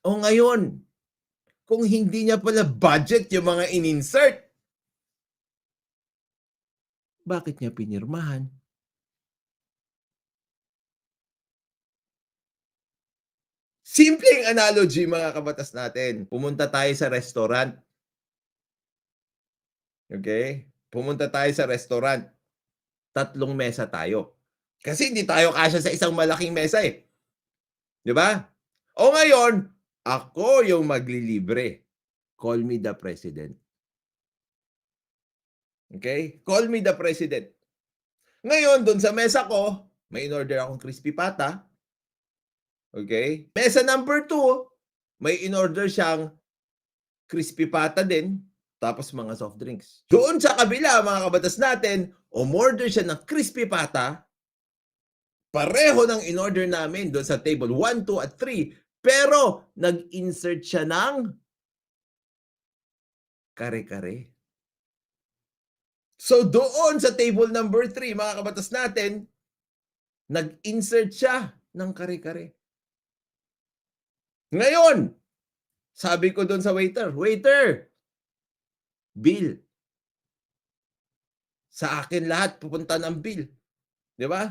O ngayon, kung hindi niya pala budget yung mga in-insert, bakit niya pinirmahan? Simpleng analogy mga kabatas natin. Pumunta tayo sa restaurant. Okay? Pumunta tayo sa restaurant. Tatlong mesa tayo. Kasi hindi tayo kasya sa isang malaking mesa eh. Di ba? O ngayon, ako yung maglilibre. Call me the president. Okay? Call me the president. Ngayon, dun sa mesa ko, may in-order akong crispy pata. Okay? Mesa number two, may in-order siyang crispy pata din, tapos mga soft drinks. Doon sa kabila, mga kabatas natin, umorder siya ng crispy pata, pareho ng in-order namin doon sa table 1, 2, at 3, pero nag-insert siya ng kare-kare. So doon sa table number 3, mga kabatas natin, nag-insert siya ng kare-kare. Ngayon, sabi ko doon sa waiter, waiter, bill. Sa akin lahat pupunta ng bill. 'Di ba?